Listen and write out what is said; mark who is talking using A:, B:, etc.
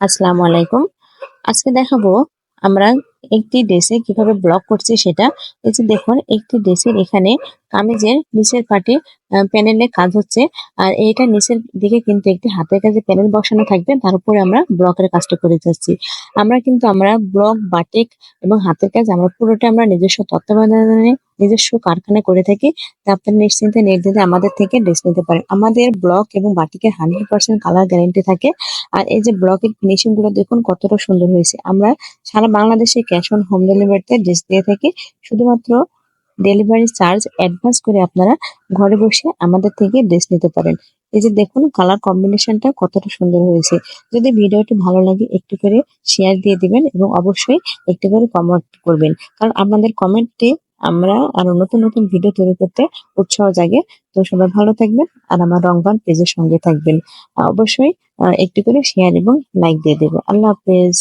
A: আসসালামু আলাইকুম। আজকে দেখাবো আমরা একটি ড্রেসে কীভাবে ব্লক করছি সেটা। এই যে দেখুন, একটি ড্রেসের এখানে কামিজের নিচের পাটে প্যানেলে কাজ হচ্ছে। আর এইটা নিচের দিকে কিন্তু একটি হাতের কাজে প্যানেল বসানো থাকবে। তার উপরে আমরা ব্লকের কাজটা করে যাচ্ছি। আমরা কিন্তু আমরা ব্লক, বাটিক এবং হাতের কাজ আমরা পুরোটা আমরা নিজস্ব তত্ত্বাবধানে, নিজস্ব কারখানা করে থাকি। তা আপনারা নিশ্চিন্তে নির্দ্বিধায় আমাদের থেকে ড্রেস নিতে পারেন। আমাদের ব্লক এবং বাটিকের হান্ড্রেড পার্সেন্ট কালার গ্যারেন্টি থাকে। আর এই যে ব্লকের ফিনিশিংগুলো দেখুন কতটা সুন্দর হয়েছে। আমরা সারা বাংলাদেশে ক্যাশ অন হোম ডেলিভারিতে ড্রেস দিয়ে থাকি। শুধুমাত্র ডেলিভারি চার্জ অ্যাডভান্স করে আপনারা ঘরে বসে আমাদের থেকে ড্রেস নিতে পারেন। এই যে দেখুন, কালার কম্বিনেশনটা কতটা সুন্দর হয়েছে। যদি ভিডিওটি ভালো লাগে, একটু করে শেয়ার দিয়ে দিবেন এবং অবশ্যই একটু করে কমেন্ট করবেন। কারণ আপনাদের কমেন্টে আমরা আরও নতুন নতুন ভিডিও তৈরি করতে উৎসাহ জাগে। তো সবাই ভালো থাকবেন আর আমার রংবান পেজের সঙ্গে থাকবেন। অবশ্যই একটু করে শেয়ার এবং লাইক দিয়ে দেবো আল্লাহ হাফেজ।